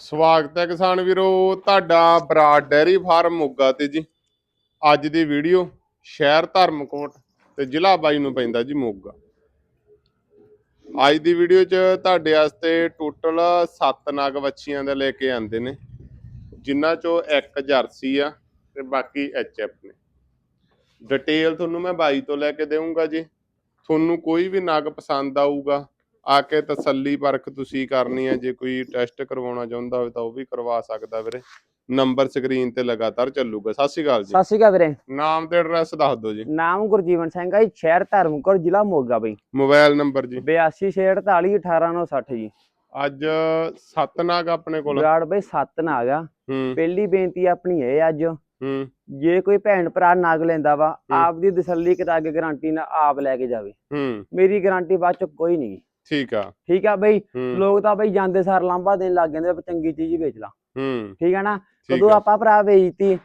ਸਵਾਗਤ ਹੈ ਕਿਸਾਨ ਵੀਰੋ, ਤੁਹਾਡਾ ਬਰਾਡ ਡੈਰੀ ਫਾਰਮ ਮੋਗਾ ਤੇ ਜੀ। ਅੱਜ ਦੀ ਵੀਡੀਓ ਸ਼ਹਿਰ ਧਰਮਕੋਟ ਤੇ ਜ਼ਿਲ੍ਹਾ ਬਾਈ ਨੂੰ ਪੈਂਦਾ ਜੀ ਮੋਗਾ। ਅੱਜ ਦੀ ਵੀਡੀਓ 'ਚ ਤੁਹਾਡੇ ਵਾਸਤੇ ਟੋਟਲ 7 ਨਗ ਵੱਛੀਆਂ ਦਾ ਲੈ ਕੇ ਆਂਦੇ ਨੇ, ਜਿਨ੍ਹਾਂ 'ਚੋਂ ਇੱਕ ਜਰਸੀ ਆ ਤੇ ਬਾਕੀ ਐਚਐਫ ਨੇ। ਡਿਟੇਲ ਤੁਹਾਨੂੰ ਮੈਂ ਬਾਈ ਤੋਂ ਲੈ ਕੇ ਦੇਵਾਂਗਾ ਜੀ। ਤੁਹਾਨੂੰ ਕੋਈ ਵੀ ਨਗ ਪਸੰਦ ਆਊਗਾ ਆ ਕੇ ਤਸੱਲੀ ਪਰਖ ਤੁਸੀਂ ਕਰਨੀ ਹੈ ਜੇ ਕੋਈ ਟੈਸਟ ਕਰਵਾਉਣਾ ਚਾਹੁੰਦਾ ਹੋਵੇ ਤਾਂ ਉਹ ਵੀ ਕਰਵਾ ਸਕਦਾ ਵੀਰੇ। ਨੰਬਰ ਸਕਰੀਨ ਤੇ ਲਗਾਤਾਰ ਚੱਲੂਗਾ। ਸਤਿ ਸ਼੍ਰੀ ਅਕਾਲ ਜੀ। ਸਤਿ ਸ਼੍ਰੀ ਅਕਾਲ ਵੀਰੇ। ਨਾਮ ਤੇ ਐਡਰੈਸ ਦੱਸ ਦਿਓ ਜੀ। ਨਾਮ ਗੁਰਜੀਵਨ ਸਿੰਘ ਹੈ ਜੀ, ਸ਼ਹਿਰ ਧਰਮਕੋਟ ਜ਼ਿਲ੍ਹਾ ਮੋਗਾ ਬਈ। ਮੋਬਾਈਲ ਨੰਬਰ ਜੀ। 8248 18960 ਜੀ। ਅੱਜ ਸੱਤ ਨਾਗ ਆਪਣੇ ਕੋਲ। ਵਿਰਾੜ ਬਈ ਸੱਤ ਨਾਗ ਆ ਪਹਿਲੀ ਬੇਨਤੀ ਆਪਣੀ ਇਹ ਅੱਜ। ਹੂੰ। ਜੇ ਕੋਈ ਭੈਣ ਭਰਾ ਨਾਗ ਲੈਂਦਾ ਵਾ। ਆਪ ਦੀ ਤਸੱਲੀ ਕਰਾ ਕੇ ਗਾਰੰਟੀ ਨਾਲ ਆਪ ਲੈ ਕੇ ਜਾਵੇ। ਹੂੰ। ਮੇਰੀ ਗਾਰੰਟੀ ਬਾਅਦ ਚ ਕੋਈ ਨਹੀਂ ਠੀਕ ਆ। ਠੀਕ ਆ ਬਈ ਹੂੰ। ਲੋਕ ਤਾਂ ਬਈ ਜਾਂਦੇ ਸਾਰ ਲਾਂਭਾ ਦੇਣ ਲੱਗ ਜਾਂਦੇ ਵੀ ਚੰਗੀ ਚੀਜ਼ ਵੇਚ ਲਾ। ਹੂੰ। ਠੀਕ ਆ ਨਾ? ਕਦੋਂ ਆ। ਆਪਾਂ ਭਰਾ ਵੇਚਤੀ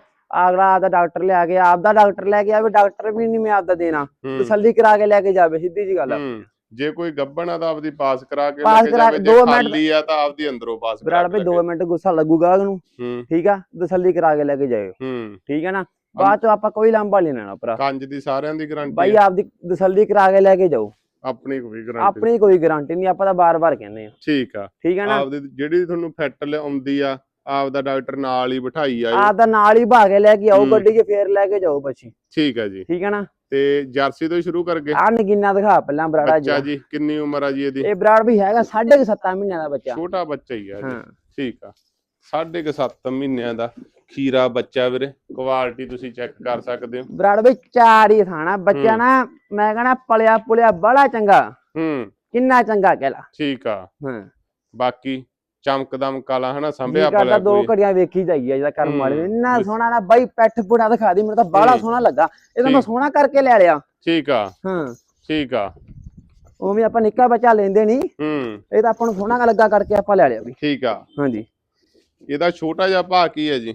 ਅਗਲਾ ਆਪਦਾ ਡਾਕਟਰ ਲਿਆ ਕੇ ਆਪਦਾ ਡਾਕਟਰ ਲੈ ਕੇ ਆਵੇ ਡਾਕਟਰ ਵੀ ਨਹੀਂ ਮੈਂ ਆਪਦਾ ਦੇਣਾ। ਹੂੰ, ਤਸੱਲੀ ਕਰਾ ਕੇ ਲੈ ਕੇ ਜਾਵੇ ਸਿੱਧੀ ਜੀ ਗੱਲ ਆ। ਹੂੰ। ਜੇ ਕੋਈ ਗੱਬਣ ਆ ਤਾਂ ਆਪਦੀ ਪਾਸ ਕਰਾ ਕੇ ਲੈ ਕੇ ਜਾਵੇ ਜੇ ਦੋ ਮਿੰਟ- ਖਾਲੀ ਆ ਤਾਂ ਆਪਦੀ ਅੰਦਰੋਂ ਪਾਸ ਕਰਾ ਕੇ ਬਈ ਲੈ 2 ਮਿੰਟ ਗੁੱਸਾ ਲੱਗੂਗਾ ਉਹਨੂੰ ਹੂੰ। ਠੀਕ ਆ? ਤਸੱਲੀ ਕਰਾ ਕੇ ਲੈ ਕੇ ਜਾਇਓ। ਹੂੰ। ਠੀਕ ਹੈ ਨਾ? ਬਾਅਦ ਚ ਆਪਾਂ ਕੋਈ ਲਾਂਭਾ ਨਹੀਂ ਲੈਣਾ ਭਰਾ। ਕੰਜ ਦੀ ਸਾਰਿਆਂ ਦੀ ਬਾਈ ਗਾਰੰਟੀ ਆਪਦੀ ਤਸੱਲੀ ਕਰਾ ਕੇ ਲੈ ਕੇ ਜਾਓ। ਆਪਣੀ ਕੋਈ ਗਾਰੰਟੀ ਆਪਣੀ ਕੋਈ ਗਾਰੰਟੀ ਨਹੀਂ ਆਪਾਂ ਤਾਂ ਬਾਰ-ਬਾਰ ਕਹਿੰਦੇ ਆ ਠੀਕ ਆ। ਠੀਕ ਹੈ ਨਾ? ਆਪਦੀ ਜਿਹੜੀ ਤੁਹਾਨੂੰ ਫਿੱਟ ਆਉਂਦੀ ਆ ਆਪਦਾ ਡਾਕਟਰ ਨਾਲ ਹੀ ਬਿਠਾਈ ਆਇਓ ਆਪ ਦਾ ਨਾਲ ਹੀ ਭਾਗੇ ਲੈ ਕੇ ਆਓ। ਗੱਡੀ 'ਚ ਫੇਰ ਲੈ ਕੇ ਜਾਓ ਬੱਚੀ ਠੀਕ ਆ ਜੀ। ਠੀਕ ਹੈ ਨਾ? ਤੇ ਜਰਸੀ ਤੋਂ ਹੀ ਸ਼ੁਰੂ ਕਰਗੇ ਆ ਨਗੀਨਾ ਦਿਖਾ ਪਹਿਲਾਂ ਬਰਾੜਾ ਜੀ ਜੀ ਕਿੰਨੀ ਉਮਰ ਆ ਜੀ ਇਹਦੀ? ਇਹ ਬਰਾੜ ਵੀ ਹੈਗਾ 7.5 ਮਹੀਨਿਆਂ ਦਾ ਬੱਚਾ। ਛੋਟਾ ਬੱਚਾ ਹੀ ਆ ਜੀ। ਠੀਕ ਆ। ਸਾਢੇ ਕੁ ਸੱਤ ਮਹੀਨਿਆਂ ਦਾ ਖੀਰਾ ਬੱਚਾ ਵੀਰੇ। ਕੁਆਲਿਟੀ ਤੁਸੀਂ ਚੈੱਕ ਕਰ ਸਕਦੇ ਹੋ। ਬਰਾੜ ਵੀ ਚਾਰ ਹੀ ਥਾਣਾ। ਬੱਚਾ। ਨਾ ਮੈਂ ਕਹਣਾ ਪਲਿਆ ਪੁਲਿਆ ਬੜਾ ਚੰਗਾ। ਹੂੰ। ਕਿੰਨਾ ਚੰਗਾ ਕਹਿਲਾ ਠੀਕ ਆ। ਹਾਂ। ਬਾਕੀ ਚਮਕਦਮ ਕਾਲਾ ਹਨਾ ਸੰਭਿਆ ਪਲਿਆ ਦੋ ਕੋਈ। ਘੜੀਆਂ ਵੇਖੀ ਜਾਈਏ ਜਿਹੜਾ ਕਰਮ ਵਾਲੇ। ਇੰਨਾ ਸੋਹਣਾ ਨਾ ਬਾਈ ਪੈਠ ਪੁੜਾ ਦਿਖਾ ਦੀ ਮੈਨੂੰ ਤਾਂ ਹੂੰ। ਸੋਹਣਾ ਲੱਗਾ। ਇਹ ਤਾਂ ਮੈਂ। ਸੋਹਣਾ ਕਰਕੇ ਲੈ ਲਿਆ। ਠੀਕ ਆ। ਹਾਂ। ਠੀਕ ਆ। ਉਵੇਂ ਆਪਾਂ ਨਿੱਕਾ ਬੱਚਾ ਲੈਂਦੇ ਨਹੀਂ ਹੂੰ। ਇਹ ਤਾਂ ਆਪਾਂ ਨੂੰ ਸੋਹਣਾ ਲੱਗਾ ਕਰਕੇ ਆਪਾਂ ਲੈ ਲਿਆ ਵੀ। ਠੀਕ ਆ। ਹਾਂਜੀ। ਇਹਦਾ ਛੋਟਾ ਜਿਹਾ ਭਾਅ ਕੀ ਹੈ ਜੀ?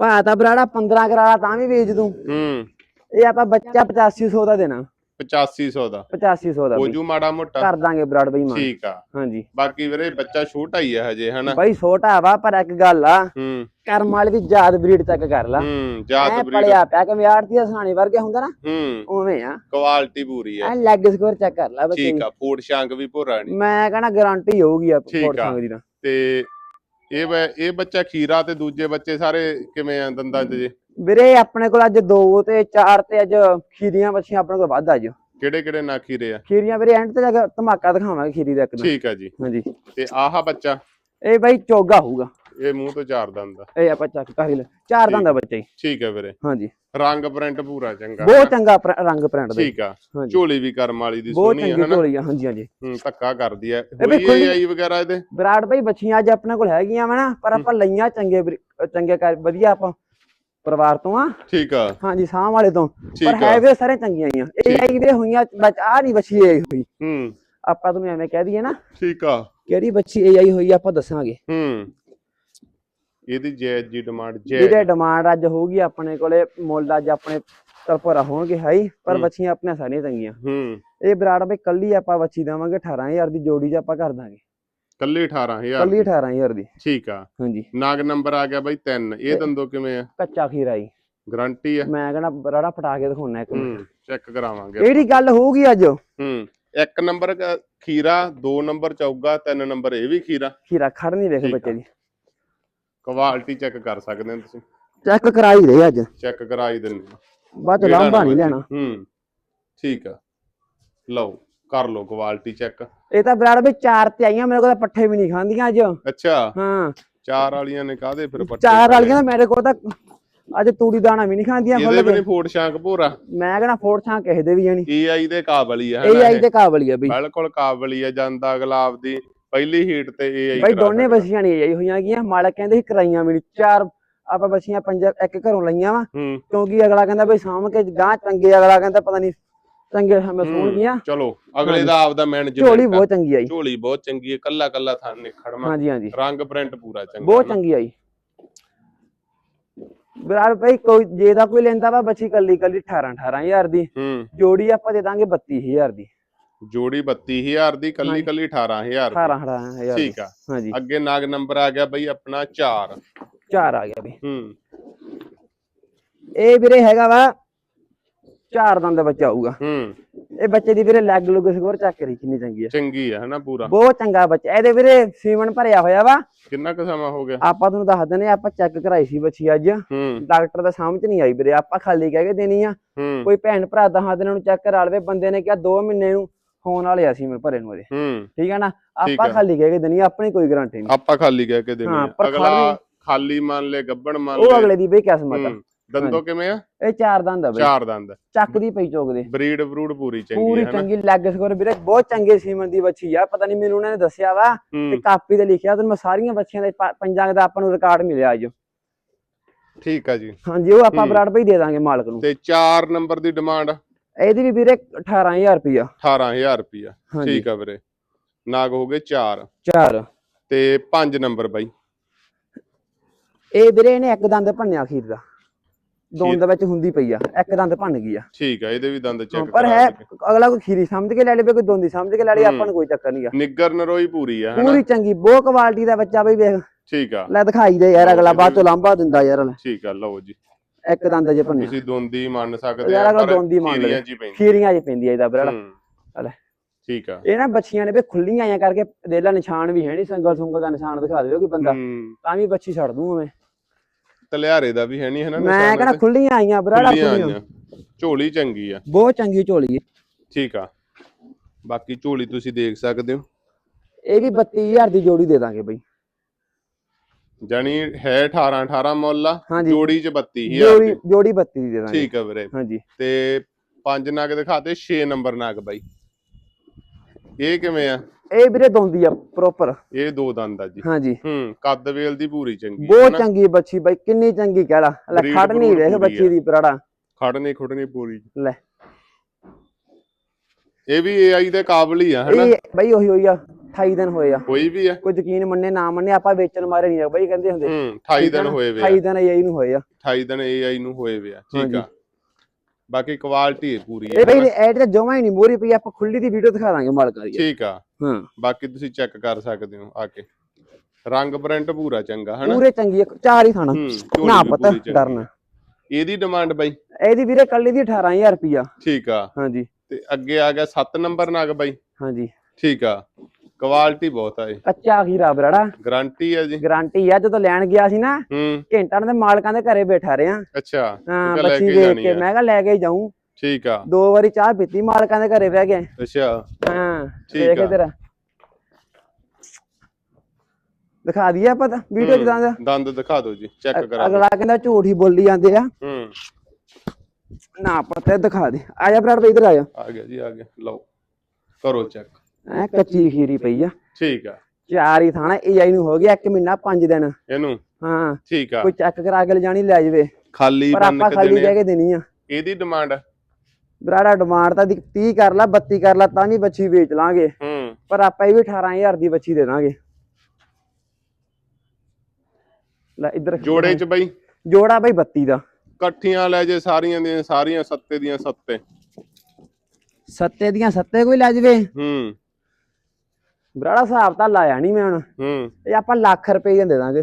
ਭਾ ਤਾਂ ਬਰਾੜਾ 15 ਕਰਾਲਾ ਤਾਂ ਵੀ ਵੇਚ ਦੂੰ। ਹੂੰ। ਇਹ ਆਪਾਂ ਬੱਚਾ 8500 ਦਾ ਦੇਣਾ। 8500 ਦਾ। 8500 ਦਾ ਬਈ। ਹੋਜੂ ਮਾੜਾ ਮੋਟਾ। ਕਰ ਦਾਂਗੇ ਬਰਾੜ ਬਈ ਮਾਨ ਠੀਕ ਆ। ਹਾਂਜੀ। ਬਾਕੀ ਵੀਰੇ ਬੱਚਾ ਛੋਟਾ ਹੀ ਹੈ ਹਜੇ ਹਨਾ? ਬਾਈ ਛੋਟਾ ਵਾ ਪਰ ਇੱਕ ਗੱਲ ਆ। ਹੂੰ। ਕਰਮ ਵਾਲੀ ਦੀ ਜਾਤ ਬਰੀਡ ਤੱਕ ਕਰ ਲਾ। ਹੂੰ ਜਾਤ ਬਰੀਡ। ਪਲਿਆ ਪਿਆ ਕਿ ਵਿਆੜ ਦੀ ਹਸਾਣੀ ਵਰਗੇ ਹੁੰਦਾ ਨਾ ਹੂੰ। ਉਵੇਂ ਆ। ਕੁਆਲਿਟੀ ਪੂਰੀ ਹੈ ਐ ਲੈਗ ਸਕੋਰ ਚੈੱਕ ਕਰ ਲੈ ਬੱਚੇ ਠੀਕ ਆ ਫੂਡ ਸ਼ੰਕ ਵੀ ਭੁਰਾ ਨਹੀਂ ਮੈਂ ਕਹਣਾ ਗਾਰੰਟੀ ਹੋਊਗੀ ਆ ਆ। ਸੰਗ ਦੀ ਤਾਂ। ਤੇ ਇਹ ਬ- ਇਹ ਬੱਚਾ ਖੀਰਾ ਤੇ ਦੂਜੇ ਬੱਚੇ ਸਾਰੇ ਕਿਵੇਂ ਆ ਦੰਦਾਂ 'ਚ ਜੀ? ਵੀਰੇ ਆਪਣੇ ਕੋਲ ਅੱਜ ਦੋ ਤੇ ਚਾਰ ਤੇ ਅੱਜ ਖੀਰੀਆਂ ਬੱਚੀਆਂ ਆਪਣੇ ਕੋਲ ਵੱਧ ਅੱਜ ਕਿਹੜੇ ਕਿਹੜੇ ਨਾ ਖੀਰੇ ਆ? ਖੀਰੀਆਂ ਵੀਰੇ ਐਂਡ ਤੇ ਜਾ ਕੇ ਧਮਾਕਾ ਦਿਖਾਵਾਂਗੇ ਖੀਰੀ ਦਾ ਇੱਕ ਦਿਨ। ਠੀਕ ਆ ਜੀ। ਹਾਂਜੀ। ਤੇ ਆਹ ਬੱਚਾ? ਇਹ ਬਾਈ ਚੋਗਾ ਹੋਊਗਾ। ਇਹ ਮੂੰਹ ਤੋਂ ਚਾਰ ਦੰਦ ਆ। ਇਹ ਆਪਾਂ ਚੱਕ ਕਰ ਹੀ ਲੈ। ਚਾਰ ਦੰਦ ਦਾ ਬੱਚਾ। ਹੀ ਠੀਕ ਹੈ ਵੀਰੇ। ਹਾਂਜੀ। ਰੰਗ ਪ੍ਰਿੰਟ ਪੂਰਾ ਚੰਗਾ ਬਹੁਤ ਚੰਗਾ ਰੰਗ ਪ੍ਰਿੰਟ ਦਾ। ਠੀਕ ਆ। ਝੋਲੀ ਵੀ ਕਰਮ ਵਾਲੀ ਦੀ ਬਹੁਤ ਸੋਹਣੀ ਆ ਚੰਗੀ ਹਨਾ? ਝੋਲੀ ਆ। ਹਾਂਜੀ ਹਾਂਜੀ। ਹੂੰ ਧੱਕਾ ਕਰਦੀ ਹੈ ਵੀ ਖੁੱਲੀ- ਆਈ ਵਗੈਰਾ ਇਹਦੇ? ਵਿਰਾਟ ਬਾਈ ਬੱਚੀਆਂ ਅੱਜ ਆਪਣੇ ਕੋਲ ਹੈਗੀਆਂ ਵਾ ਨਾ ਪਰ ਆਪਾਂ ਲਈਆਂ ਚੰਗੇ ਚੰਗੇ ਕਰ ਵਧੀਆ ਆਪਾਂ ਪਰਿਵਾਰ ਤੋਂ ਆ। ਠੀਕ ਆ। ਹਾਂਜੀ ਸਾਹ ਵਾਲੇ ਤੋਂ। ਪਰ ਹੈ ਵੀ ਸਾਰੇ ਚੰਗੀਆਂ ਹੀ ਆ। ਇਹ। ਆਈ ਵੀਰੇ ਹੋਈਆਂ ਬਚ ਆ ਨਹੀਂ ਬੱਚੀ ਇਹ ਹੋਈ। ਹੂੰ। ਆਪਾਂ ਤੁਹਾਨੂੰ ਐਵੇਂ ਕਹਿ ਦਈਏ ਨਾ ਠੀਕ ਆ। ਕਿਹੜੀ ਬੱਚੀ ਇਹ ਆਈ ਹੋਈ ਆਪਾਂ ਦੱਸਾਂਗੇ। ਹੂੰ। ਇਹਦੀ ਜੈਜ ਜੀ ਡਿਮਾਂਡ ਜਿਹਦੇ ਜੈਜ ਡਿਮਾਂਡ ਅੱਜ ਹੋਊਗੀ ਆਪਣੇ ਕੋਲੇ ਮੁੱਲ ਅੱਜ ਆਪਣੇ ਤਰਫੋਂ ਹੋਣਗੇ ਹਾਈ ਪਰ। ਬੱਚੀਆਂ ਆਪਣੀਆਂ ਸਾਰੀਆਂ ਚੰਗੀਆਂ। ਹੂੰ। ਇਹ ਬਰਾੜ ਬਈ ਕੱਲੀ ਆਪਾਂ ਬੱਚੀ ਦੇਵਾਂਗੇ 18000 ਦੀ ਜੋੜੀ 'ਚ ਆਪਾਂ ਕਰ ਦਾਂਗੇ। ਕੱਲੇ 18000 ਕੱਲੀ 18000 ਦੀ। ਠੀਕ ਆ। ਹਾਂਜੀ। ਨਾਗ ਨੰਬਰ ਆ ਗਿਆ ਬਾਈ 3 ਇਹ ਦੰਦੋ ਕਿਵੇਂ ਆ? ਕੱਚਾ ਖੀਰਾ ਹੀ ਗਾਰੰਟੀ ਆ। ਮੈਂ ਕਹਿੰਦਾ ਬਰਾੜਾ ਫਟਾ ਕੇ ਦਿਖਾਉਣਾ ਇੱਕ ਮਿੰਟ। ਹੂੰ ਚੈੱਕ ਕਰਾਵਾਂਗੇ। ਕਿਹੜੀ ਗੱਲ ਹੋਊਗੀ ਅੱਜ? ਹੂੰ ਇੱਕ ਨੰਬਰ ਖੀਰਾ ਦੋ ਨੰਬਰ ਚੌਗਾ ਤਿੰਨ ਨੰਬਰ ਇਹ ਵੀ ਖੀਰਾ। ਖੀਰਾ ਖੜ ਨਹੀਂ ਵੇਖ ਬੱਚੇ। ਦੀ। ਕੁਆਲਿਟੀ ਚੈੱਕ ਕਰ ਸਕਦੇ ਹੋ ਤੁਸੀਂ। ਚੈੱਕ ਕਰਾਈ ਦੇ ਅੱਜ। ਚੈੱਕ ਕਰਾ ਹੀ ਦਿੰਦੇ। ਬਾਅਦ ਜਿਹੜਾ ਲਾਂਭਾ ਨਹੀਂ ਲੈਣਾ। ਹੂੰ ਠੀਕ ਆ। ਲਓ ਕਰ ਲਓ ਕੁਆਲਿਟੀ ਚੈੱਕ ਇਹ ਤਾਂ ਬਰਾੜ ਵੀ ਚਾਰ ਤੇ ਆਈਆਂ ਮੇਰੇ ਕੋਲ ਤਾਂ ਪੱਠੇ ਵੀ ਨਹੀਂ ਖਾਂਦੀਆਂ ਅੱਜ। ਅੱਛਾ। ਹਾਂ। ਚਾਰ ਵਾਲੀਆਂ ਨੇ ਕਾਦੇ ਫਿਰ ਪੱਟੇ ਚਾਰ? ਵਾਲੀਆਂ ਤਾਂ ਮੇਰੇ ਕੋਲ ਤਾਂ ਅੱਜ ਤੂੜੀ ਦਾਣਾ ਵੀ ਨਹੀਂ ਖਾਂਦੀਆਂ ਇਹਦੇ ਵੀ ਨਹੀਂ ਫੋੜ ਸ਼ਾਂਕ ਭੋਰਾ। ਮੈਂ ਕਹਿੰਦਾ ਫੋੜ ਛਾਂ ਕਿਸੇ ਦੇ ਵੀ ਜਾਣੀ ਏਆਈ ਦੇ ਕਾਬਲੀ ਆ ਇਹ ਹਨਾ ਆਈ ਤੇ ਕਾਬਲੀ ਆ ਬਈ। ਬਿਲਕੁਲ ਕਾਬਲੀ ਆ ਜਾਂਦਾ ਗੁਲਾਬ ਦੀ। ਪਹਿਲੀ ਹੀਟ ਤੇ ਏਆਈ ਬਈ ਦੋਨੇ ਬੱਚੀਆਂ ਨਹੀਂ ਆਈ ਹੋਈਆਂ ਗੀਆਂ। ਮਾਲਕ ਕਹਿੰਦੇ ਸੀ ਕਰਾਈਆਂ ਨੀ। ਚਾਰ ਆਪਾਂ ਬੱਚੀਆਂ ਪੰਜ ਇੱਕ ਘਰੋਂ ਲਈਆਂ ਵਾ। ਕਿਉਂਕਿ ਅਗਲਾ ਕਹਿੰਦਾ ਬਈ ਸਾਂਭ ਕੇ ਗਾਂ ਚੰਗੇ ਅਗਲਾ ਕਹਿੰਦਾ ਪਤਾ ਨਹੀਂ ਚੰਗੇ ਹਮੇ ਸੋਣ ਗੀਆਂ ਚਲੋ ਅਗਲੇ। ਦਾ ਆਪਦਾ ਮੈਨੇਜਮੈਂਟ ਝੋਲੀ ਬਹੁਤ ਚੰਗੀ ਆਈ। ਝੋਲੀ ਬਹੁਤ ਚੰਗੀ ਹੈ ਕੱਲਾ ਕੱਲਾ ਥਾਂ ਨਿਖੜਮਾ ਹਾਂਜੀ ਹਾਂਜੀ। ਰੰਗ ਪ੍ਰਿੰਟ ਪੂਰਾ ਚੰਗਾ। ਬਹੁਤ। ਚੰਗੀ ਆਈ। ਬਰਾੜ ਭਾਈ ਕੋਈ ਜੇ ਦਾ ਕੋਈ ਲੈਂਦਾ ਵਾ ਬੱਚੀ ਕੱਲੀ ਕੱਲੀ 18 18000 ਦੀ। ਜੋੜੀ ਆਪਾਂ ਦੇ ਦਾਂਗੇ 32000 ਦੀ। ਜੋੜੀ 32000 ਦੀ ਕੱਲੀ। ਕੱਲੀ 18000 ਦੀ। 18 18000 ਠੀਕ ਆ। ਹਾਂਜੀ। ਅੱਗੇ ਨਾਗ ਨੰਬਰ ਆ ਗਿਆ ਬਈ ਆਪਣਾ 4 ਚਾਰ ਆ ਗਿਆ ਵੀ ਹੂੰ। ਇਹ ਵੀਰੇ ਹੈਗਾ ਵਾ ਚਾਰ ਦੰਦ ਦਾ ਬੱਚਾ ਆਊਗਾ ਹੂੰ। ਇਹ ਬੱਚੇ ਦੀ ਵੀਰੇ ਲੈਗ ਲੁੱਗ ਸਕੋਰ ਚੱਕ ਕਰੀ ਕਿੰਨੀ ਚੰਗੀ ਆ। ਚੰਗੀ ਆ ਹਨਾ ਪੂਰਾ? ਬਹੁਤ ਚੰਗਾ ਬੱਚਾ। ਇਹਦੇ ਵੀਰੇ ਸੀਮਨ ਭਰਿਆ ਹੋਇਆ ਵਾ। ਕਿੰਨਾ ਕੁ ਸਮਾਂ ਹੋ ਗਿਆ? ਆਪਾਂ ਤੁਹਾਨੂੰ ਦੱਸ ਦਿੰਦੇ ਹਾਂ, ਆਪਾਂ ਚੈੱਕ ਕਰਾਈ ਸੀ ਬੱਚੀ ਅੱਜ। ਹੂੰ। ਡਾਕਟਰ ਦਾ ਸਮਝ ਨਹੀਂ ਆਈ ਵੀਰੇ। ਆਪਾਂ ਖਾਲੀ ਕਹਿ ਕੇ ਦੇਣੀ ਆ। ਹੂੰ। ਕੋਈ ਭੈਣ ਭਰਾ ਦਹਾਂ ਦਿਨਾਂ ਨੂੰ ਚੈੱਕ ਕਰਾ ਲਵੇ। ਬੰਦੇ ਨੇ ਕਿਹਾ 2 ਮਹੀਨੇ ਨੂੰ ਹੋਣ ਵਾਲੇ ਆ ਸੀਮਨ ਭਰੇ ਨੂੰ ਇਹਦੇ। ਹੂੰ। ਠੀਕ ਆ ਨਾ? ਆਪਾਂ। ਖਾਲੀ ਕਹਿ ਕੇ ਦੇਣੀ ਆ, ਆਪਣੀ ਕੋਈ ਗਾਰੰਟੀ ਨਹੀਂ। ਆਪਾਂ ਖਾਲੀ ਕਹਿ ਕੇ ਦੇਣੀ ਹਾਂ, ਆ ਪਰ ਅਗਲਾ ਖਾਲੀ- ਮੰਨ ਲੈ ਗੱਬਣ ਮੰਨ ਉਹ ਲੈ। ਅਗਲੇ ਦੀ ਬਈ ਕਿਸਮਤ ਆ। ਹੂੰ। ਦੰਦੋ ਕਿਵੇਂ ਆ? ਇਹ ਚਾਰ ਦੰਦ ਆ ਬਈ। ਚਾਰ ਦੰਦ। ਚੱਕਦੀ ਪਈ ਚੋਕਦੇ ਬਰੀਡ ਬਰੂਡ ਪੂਰੀ ਚੰਗੀ ਪੂਰੀ ਹੈ ਹਨਾ? ਚੰਗੀ ਲੈਗ ਸਕੋਰ ਵੀਰੇ ਬਹੁਤ ਚੰਗੇ ਸੀਮਨ ਦੀ ਬੱਚੀ ਆ। ਪਤਾ ਨਹੀਂ ਮੈਨੂੰ ਉਹਨਾਂ ਨੇ ਦੱਸਿਆ ਵਾ ਤੇ ਹੂੰ ਕਾਪੀ ਤੇ ਲਿਖਿਆ ਤੇ ਮੈਂ ਸਾਰੀਆਂ ਬੱਚੀਆਂ ਦੇ ਪ- ਪੰਜਾਂ ਦਾ ਆਪਾਂ ਨੂੰ ਰਿਕਾਰਡ ਮਿਲਿਆ ਅੱਜ। ਠੀਕ ਆ ਜੀ। ਹਾਂਜੀ ਉਹ ਆਪਾਂ ਹੂੰ। ਬਰਾੜ ਭਈ ਦੇ ਦਾਂਗੇ ਮਾਲਕ ਨੂੰ। ਤੇ 4 ਨੰਬਰ ਦੀ ਡਿਮਾਂਡ ਇਹਦੀ ਵੀ ਵੀਰੇ 18000 ਰੁਪਇਆ 18000 ਰੁਪਿਆ ਹਾਂਜੀ। ਠੀਕ ਆ ਵੀਰੇ। ਨਾਗ ਹੋ ਗਏ 4 ਚਾਰ। ਤੇ 5 ਨੰਬਰ ਬਾਈ। ਇਹ ਵੀਰੇ ਇਹਨੇ ਇੱਕ ਦੰਦ ਭੰਨਿਆ ਅਖੀਰ ਦਾ। ਦੋਨ ਦੇ ਵਿੱਚ ਹੁੰਦੀ ਪਈ ਆ। ਇੱਕ ਦੰਦ ਭੰਨ ਗਈ ਆ। ਠੀਕ ਆ ਇਹਦੇ ਵੀ ਦੰਦ ਚੈੱਕ ਪਰ ਹੈ ਅਗਲਾ ਕੋਈ ਖੀਰੀ ਸਮਝ ਕੇ ਲੈ ਲਵੇ ਕੋਈ ਦੋਂਦੀ ਸਮਝ ਕੇ ਲੈ ਹੂੰ। ਆਪਾਂ ਨੂੰ ਕੋਈ ਚੱਕਰ ਨਹੀਂ ਆ। ਨਿੱਗਰ ਨਰੋਈ ਪੂਰੀ ਆ ਹਨਾ? ਪੂਰੀ ਚੰਗੀ ਬਹੁਤ ਕੁਆਲਿਟੀ ਦਾ ਬੱਚਾ ਬਈ ਵੇਖ। ਠੀਕ ਆ। ਲੈ ਦਿਖਾਈ ਦੇ ਯਾਰ ਅਗਲਾ ਬਾਅਦ ਚੋਂ ਲਾਂਭਾ ਦਿੰਦਾ ਯਾਰ। ਲੈ। ਠੀਕ ਆ ਲਓ ਜੀ। ਇੱਕ ਦੰਦ ਜੇ ਭੰਨਿਆ। ਤੁਸੀਂ ਦੋਂਦੀ ਮੰਨ ਸਕਦੇ ਯਾਰ ਪਰ ਦੋਂਦੀ ਮੰਨ ਲਵੇ। ਖੀਰੀਆਂ ਹੀ ਪੈਂਦੀ ਆ ਇਹਦਾ ਬਰਾੜਾ। ਹੂੰ। ਲੈ। ਠੀਕ ਆ। ਇਹ ਨਾ ਬੱਚੀਆਂ ਨੇ ਵੀ ਖੁੱਲੀਆਂ ਆਈਆਂ ਕਰਕੇ ਦੇਲਾ ਨਿਸ਼ਾਨ ਵੀ ਹੈ ਨਹੀਂ ਸੰਗਲ ਸੁੰਗਲ ਦਾ ਨਿਸ਼ਾਨ ਦਿਖਾ ਦੇਵੇ ਕੋਈ ਬੰਦਾ। ਹੂੰ। ਤਾਂ ਵੀ ਬੱਚੀ ਛੱਡ ਦੂੰ ਮੈਂ ਤਲਿਆਰੇ ਦਾ ਵੀ ਹੈ ਨਹੀਂ ਹਨਾ ਮੈਂ ਨਿਸ਼ਾਨ ਕਹਿੰਦਾ? ਖੁੱਲੀਆਂ ਆਈਆਂ ਬਰਾੜਾ ਖੁੱਲੀਆਂ। ਝੋਲੀ ਚੰਗੀ ਆ। ਬਹੁਤ ਚੰਗੀ ਝੋਲੀ ਹੈ ਠੀਕ ਆ। ਬਾਕੀ ਝੋਲੀ ਤੁਸੀਂ ਦੇਖ ਸਕਦੇ ਹੋ। ਇਹ ਵੀ 32000 ਦੀ ਜੋੜੀ ਦੇ ਦਾਂਗੇ ਬਈ। ਜਾਨੀ ਹੈ 18 18 ਮੁੱਲ ਆ ਹਾਂਜੀ। ਜੋੜੀ 'ਚ 32000 ਜੋੜੀ ਦੀ ਜੋੜੀ 32 ਦੀ ਦੇ ਦਾਂਗੇ। ਠੀਕ ਆ ਵੀਰੇ। ਹਾਂਜੀ। ਤੇ ਪੰਜ ਨਗ ਦਿਖਾਤੇ 6 ਨੰਬਰ ਨਗ ਬਾਈ। ਇਹ ਕਿਵੇਂ ਆ? ਇਹ ਵੀਰੇ ਦੋਂਦੀ ਆ ਪ੍ਰੋਪਰ ਇਹ ਦੋ ਦੰਦ ਆ ਜੀ। ਹਾਂਜੀ। ਹੂੰ ਕੱਦ ਵੇਲ ਦੀ ਪੂਰੀ ਚੰਗੀ ਆ, ਬਹੁਤ? ਚੰਗੀ ਬੱਚੀ ਬਾਈ ਕਿੰਨੀ ਚੰਗੀ ਕਹਿ ਲਾ। ਲੈ Breed ਖੜ ਨਹੀਂ ਬਰੂਡ ਵੇਖ ਪੂਰੀ ਬੱਚੀ ਆ। ਦੀ ਖੜਨੀ ਖੁੜਨੀ ਪੂਰੀ। ਲੈ। ਇਹ ਵੀ AI ਦੇ ਕਾਬਲ ਹੀ ਆ ਹਨਾ? ਇਹ ਬਾਈ ਉਹੀ ਹੋਈ ਆ। 28 ਦਿਨ ਹੋਏ ਆ। ਕੋਈ ਵੀ ਆ। ਕੋਈ ਯਕੀਨ ਮੰਨੇ ਨਾ ਮੰਨੇ ਆਪਾਂ ਵੇਚਣ ਮਾਰੇ ਨਹੀਂ ਆ ਬਾਈ ਕਹਿੰਦੇ ਹੁੰਦੇ। ਹੂੰ 28 ਠੀਕ ਆ ਦਿਨ? ਹੋਏ ਵੇ ਆ। 28 ਦਿਨ ਇਹ ਨੂੰ ਹੋਏ ਆ। 28 ਦਿਨ AI ਨੂੰ ਹੋਏ ਵੇ ਆ ਠੀਕ। ਆ। ਬਾਕੀ ਕੁਆਲਿਟੀ ਪੂਰੀ। ਇਹ ਹੈ ਬਾਈ ਐਡ ਤਾਂ ਜਮਾ ਹੀ ਨਹੀਂ ਮੋਰੀ ਪਈ ਆਪਾਂ ਖੁੱਲੀ ਦੀ ਵੀਡੀਓ ਦਿਖਾ ਦਾਂਗੇ ਮਾਲਕਾਂ ਦੀ ਠੀਕ ਆ। ਹਾਂ। ਬਾਕੀ ਤੁਸੀਂ ਚੈੱਕ ਕਰ ਸਕਦੇ ਹੋ ਆ ਕੇ। ਰੰਗ ਪ੍ਰਿੰਟ ਪੂਰਾ ਚੰਗਾ ਹਨਾ? ਪੂਰੇ ਚੰਗੀ ਚਾਰ ਹੀ ਝੋਲੀ ਨਾ ਪਤਾ ਪੂਰੀ। ਡਰਨਾ। ਇਹਦੀ ਡਿਮਾਂਡ ਬਾਈ? ਇਹਦੀ ਵੀਰੇ ਕੱਲੀ ਦੀ 18000 ਰੁਪਿਆ ਠੀਕ ਆ। ਹਾਂਜੀ। ਤੇ ਅੱਗੇ ਆ ਗਿਆ 7 ਨੰਬਰ ਨਗ ਬਾਈ? ਹਾਂਜੀ। ਠੀਕ ਆ। ਕੁਆਲਿਟੀ ਬਹੁਤ ਆ ਇਹ ਕੱਚਾ ਖੀਰਾ ਬਰਾੜਾ ਗਾਰੰਟੀ ਆ ਜੀ। ਗਾਰੰਟੀ ਆ ਜਦੋਂ ਲੈਣ ਗਿਆ ਸੀ ਨਾ ਹੂੰ। ਘੰਟਾ ਦੇ ਮਾਲਕਾਂ ਦੇ ਘਰੇ ਬੈਠਾ ਰਿਆ ਅੱਛਾ ਹਾਂ ਬੱਚੀ ਜਾਣੀ ਕੇ। ਮੈਂ ਕਿਹਾ ਲੈ ਕੇ ਜਾਊਂ। ਠੀਕ ਆ। ਦੋ ਵਾਰੀ ਚਾਹ ਪੀਤੀ ਮਾਲਕਾਂ ਦੇ ਘਰੇ ਬਹਿ ਕੇ ਅੱਛਾ। ਹਾਂ ਠੀਕ ਦੇਖ ਆ। ਇਧਰ। ਦਿਖਾ ਦਈਏ ਆਪਾਂ ਤਾਂ ਵੀਡੀਓ ਜਿੱਦਾਂ ਦਾ ਦੰਦ? ਦਿਖਾ ਦਿਓ ਜੀ ਚੈੱਕ ਕਰਾ ਅਗਲਾ ਕਹਿੰਦਾ ਝੂਠ ਹੀ ਬੋਲੀ ਜਾਂਦੇ ਆ। ਹੂੰ। ਨਾ ਪਤਾ ਦਿਖਾ ਦੇ। ਆ ਜਾ ਬਰਾੜ ਇਧਰ ਆ ਜਾ। ਆ ਗਿਆ ਜੀ ਆ ਗਿਆ। ਲਓ ਕਰੋ ਚੈੱਕ ਐ ਕੱਚੀ ਖੀਰੀ ਪਈ ਆ। ਠੀਕ ਆ। ਚਾਰ ਹੀ ਥਾਣਾ ਏਆਈ ਨੂੰ ਹੋ ਗਿਆ 1 ਮਹੀਨਾ 5 ਦਿਨ। ਇਹਨੂੰ? ਹਾਂ। ਠੀਕ ਆ। ਕੋਈ ਚੈੱਕ ਕਰਾ ਕੇ ਲਿਜਾਣੀ ਲੈ ਜਾਵੇ। ਖਾਲੀ ਪਰ ਬੰਨ ਆਪਾਂ ਕੇ ਖਾਲੀ ਦੇਣੇ ਕਹਿ ਆ। ਕੇ ਦੇਣੀ ਆ। ਇਹਦੀ ਡਿਮਾਂਡ ਬਰਾੜਾ ਡਿਮਾਂਡ ਤਾਂ 30 ਕਰ ਲਾ 32 ਕਰ ਲਾ ਤਾਂ ਵੀ ਬੱਚੀ ਵੇਚ ਲਾਂਗੇ। ਹੂੰ। ਪਰ ਆਪਾਂ ਇਹ ਵੀ 18000 ਦੀ ਬੱਚੀ ਦੇ ਦਾਂਗੇ। ਲੈ ਇੱਧਰ ਜੋੜੇ ਚ ਬਈ। ਜੋੜਾ ਬਈ 32 ਦਾ। ਇਕੱਠੀਆਂ ਲੈ ਜੇ ਸਾਰੀਆਂ ਦੀਆਂ ਸਾਰੀਆਂ ਸੱਤੇ ਦੀਆਂ ਸੱਤੇ। ਸੱਤੇ ਦੀਆਂ ਸੱਤੇ ਕੋਈ ਲੈ ਜਵੇ? ਹੂੰ। ਬਰਾੜਾ ਹਿਸਾਬ ਤਾਂ ਲਾਇਆ ਨਹੀਂ ਮੈਂ ਹੁਣ। ਹੂੰ। ਇਹ ਆਪਾਂ ਲੱਖ ਰੁਪਏ ਦੀਆਂ ਦੇ ਦਾਂਗੇ।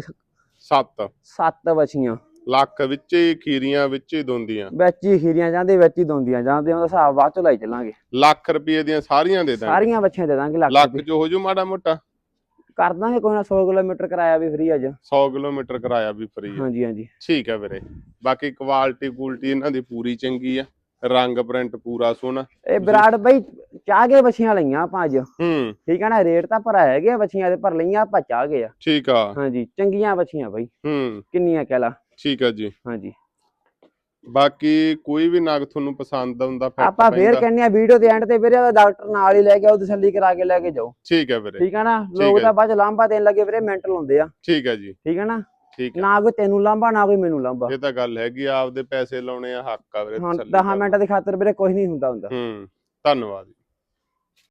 ਸੱਤ। ਸੱਤ ਬੱਚੀਆਂ ਲੱਖ ਵਿੱਚ ਹੀ ਖੀਰੀਆਂ ਵਿੱਚ ਹੀ ਦੋਂਦੀਆਂ। ਵਿੱਚ ਹੀ ਖੀਰੀਆਂ ਜਾਂਦੇ ਵਿੱਚ ਹੀ ਦੋਂਦੀਆਂ ਜਾਂਦੇ। ਉਹਦਾ ਹਿਸਾਬ ਬਾਅਦ ਚ ਲਾਈ ਚੱਲਾਂਗੇ। ਲੱਖ ਰੁਪਏ ਦੀਆਂ ਸਾਰੀਆਂ ਦੇ ਦਾਂਗੇ। ਸਾਰੀਆਂ ਬੱਚੀਆਂ ਦੇ ਦਾਂਗੇ ਲੱਖ ਲੱਖ ਜੋ ਹੋ ਜੂ ਮਾੜਾ ਮੋਟਾ। ਕਰ ਦਾਂਗੇ ਕੋਈ ਨਾ 100 ਕਿਲੋਮੀਟਰ ਕਿਰਾਇਆ ਵੀ ਫ੍ਰੀ ਅੱਜ। 100 ਕਿਲੋਮੀਟਰ ਕਿਰਾਇਆ ਵੀ ਫਰੀ ਹਾਂਜੀ ਹਾਂਜੀ। ਠੀਕ ਹੈ ਵੀਰੇ। ਬਾਕੀ ਕੁਆਲਿਟੀ ਕੁਆਲਿਟੀ ਇਹਨਾਂ ਦੀ ਪੂਰੀ ਚੰਗੀ ਆ। ਰੰਗ ਪ੍ਰਿੰਟ ਪੂਰਾ ਸੋਹਣਾ। ਇਹ ਬਰਾੜ ਬਈ ਚਾਹ ਕੇ ਬੱਚੀਆਂ ਲਈਆਂ ਆਪਾਂ ਅੱਜ। ਹੂੰ। ਠੀਕ ਹੈ ਨਾ ਰੇਟ ਤਾਂ ਭਰਾ ਹੈਗੇ ਬੱਚੀਆਂ ਦੇ ਪਰ ਲਈਆਂ ਆਪਾਂ ਚਾਹ ਗਏ ਆ। ਠੀਕ ਆ। ਹਾਂਜੀ ਚੰਗੀਆਂ ਬੱਚੀਆਂ ਬਈ। ਹੂੰ। ਕਿੰਨੀਆਂ ਕਹਿ ਲਾ। ਠੀਕ ਆ ਜੀ। ਹਾਂਜੀ। ਬਾਕੀ ਕੋਈ ਵੀ ਨਗ ਤੁਹਾਨੂੰ ਪਸੰਦ ਆਉਂਦਾ ਫਿੱਟ ਆਪਾਂ ਫੇਰ ਕਹਿੰਨੇ ਆ ਵੀਡੀਓ ਦੇ ਐਂਡ ਤੇ ਵੀਰੇ ਡਾਕਟਰ ਨਾਲ ਹੀ ਲੈ ਕੇ ਆਓ ਤਸੱਲੀ ਕਰਾ ਕੇ ਲੈ ਕੇ ਜਾਓ। ਠੀਕ ਹੈ ਵੀਰੇ। ਠੀਕ ਹੈ ਨਾ? ਲੋਕ। ਤਾਂ ਬਾਅਦ ਲਾਂਭਾ ਦੇਣ ਲੱਗੇ ਵੀਰੇ ਮੈਂਟਲ ਹੁੰਦੇ ਆ। ਠੀਕ ਹੈ ਜੀ। ਠੀਕ ਹੈ ਨਾ? ਠੀਕ ਹੈ। ਨਾ ਕੋਈ ਤੈਨੂੰ ਲਾਂਭਾ ਨਾ ਕੋਈ ਮੈਨੂੰ ਲਾਂਭਾ। ਇਹ ਤਾਂ ਗੱਲ ਹੈਗੀ ਆਪਦੇ ਪੈਸੇ ਲਾਉਣੇ ਆ ਹੱਕ ਆ ਵੀਰੇ ਹੁਣ ਤਸੱਲੀ 10 ਕਰੋ। ਮਿੰਟ ਦੀ ਖਾਤਰ ਵੀਰੇ ਕੁਝ ਨਹੀਂ ਹੁੰਦਾ ਹੁੰਦਾ। ਹੂੰ ਧੰਨਵਾਦ